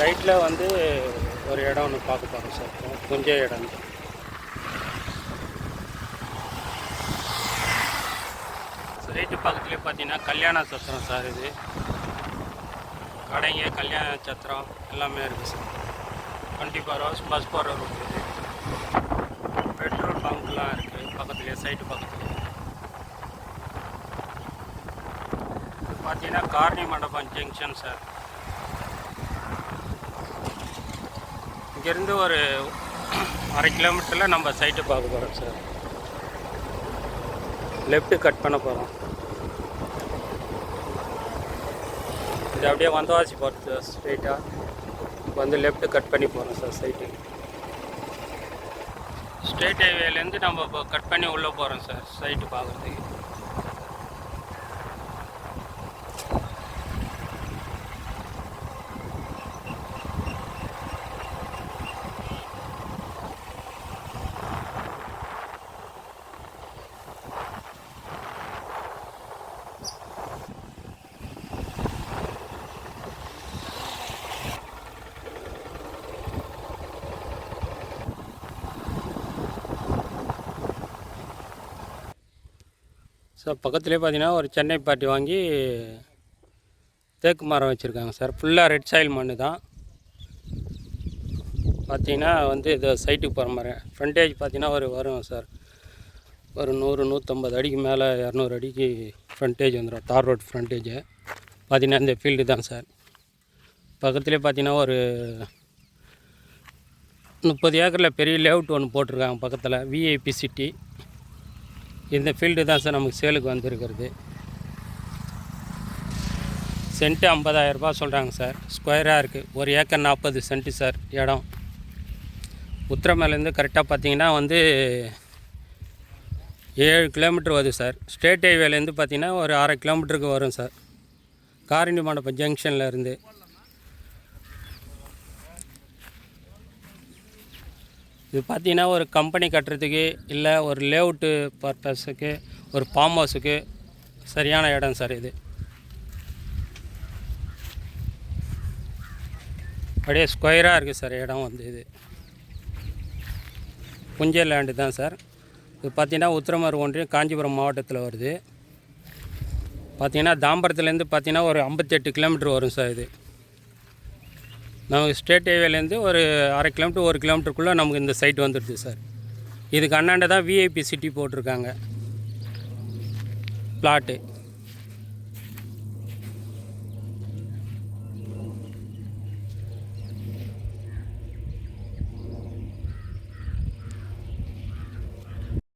ரைட்டில் வந்து ஒரு இடம் ஒன்று பார்க்க போகிறோம் சார். கொஞ்சம் இடம். ரைட்டு பக்கத்துலேயே பார்த்தீங்கன்னா கல்யாண சத்திரம் சார் இது. கடைங்க கல்யாண சத்திரம் எல்லாமே இருக்குது sir. Twenty four hours bus போகிற ரூட் இது. பெட்ரோல் பங்க்லாம் இருக்குது பக்கத்துலேயே சைட்டு பக்கத்துலேயே. பார்த்தீங்கன்னா கார்னி மண்டபம் ஜங்ஷன் சார். இங்கேருந்து ஒரு அரை கிலோமீட்டரில் நம்ம சைட்டு பார்க்க போகிறோம் சார் லெஃப்ட்டு கட் பண்ண போகிறோம் இது அப்படியே வந்தவாசி போகிறது சார் ஸ்ட்ரெயிட்டாக வந்து லெஃப்ட்டு கட் பண்ணி போகிறோம் சார் சைட்டு ஸ்ட்ரெயிட் ஹைவேலேருந்து நம்ம இப்போ கட் பண்ணி உள்ளே போகிறோம் சார் சைட்டு பார்க்குறதுக்கு. சார் பக்கத்துலேயே பார்த்தீங்கன்னா ஒரு சென்னை பாட்டி வாங்கி தேக்கு மரம் வச்சுருக்காங்க சார். ஃபுல்லாக ரெட் சாயில் மண்ணு தான். பார்த்தீங்கன்னா வந்து இது சைட்டுக்கு போகிற மாதிரி ஃப்ரண்டேஜ் பார்த்தீங்கன்னா ஒரு வரும் சார். ஒரு நூறு நூற்றம்பது அடிக்கு மேலே இரநூறு அடிக்கு ஃப்ரண்டேஜ் வந்துடும். தார் ரோட் ஃப்ரண்டேஜு பார்த்தீங்கன்னா இந்த ஃபீல்டு தான் சார். பக்கத்துலேயே பார்த்தீங்கன்னா ஒரு முப்பது ஏக்கரில் பெரிய லேஅவுட் ஒன்று போட்டிருக்காங்க பக்கத்தில் விஐபி சிட்டி இந்த ஃபீல்டு தான் சார் நமக்கு சேலுக்கு வந்திருக்கிறது. சென்ட்டு ஐம்பதாயிரரூபா சொல்கிறாங்க சார். ஸ்கொயராக இருக்குது ஒரு ஏக்கர் நாற்பது சென்ட்டு சார் இடம். உத்திரமேலேருந்து கரெக்டாக பார்த்தீங்கன்னா வந்து ஏழு கிலோமீட்டர் வருது சார். ஸ்டேட் ஹைவேலேருந்து பார்த்தீங்கன்னா ஒரு அரை கிலோமீட்டருக்கு வரும் சார். காரணி மண்டபம் ஜங்ஷனில் இருந்து. இது பார்த்தீங்கன்னா ஒரு கம்பெனி கட்டுறதுக்கு இல்லை ஒரு லேஅவுட்டு பர்பஸுக்கு ஒரு ஃபார்ம் ஹவுஸுக்கு சரியான இடம் சார் இது. அப்படியே ஸ்கொயராக இருக்குது சார் இடம் வந்து இது. புஞ்சை லேண்டு தான் சார். இது பார்த்தீங்கன்னா உத்திரமர் ஒன்றியம் காஞ்சிபுரம் மாவட்டத்தில் வருது. பார்த்தீங்கன்னா தாம்பரத்துலேருந்து பார்த்தீங்கன்னா ஒரு ஐம்பத்தெட்டு கிலோமீட்டர் வரும் சார் இது. நமக்கு ஸ்டேட் ஹைவேலேருந்து ஒரு அரை கிலோமீட்டர் ஒரு கிலோமீட்டருக்குள்ளே நமக்கு இந்த சைட் வந்துடுச்சு சார். இதுக்கு அண்ணாண்ட தான் விஐபி சிட்டி போட்டிருக்காங்க. பிளாட்டு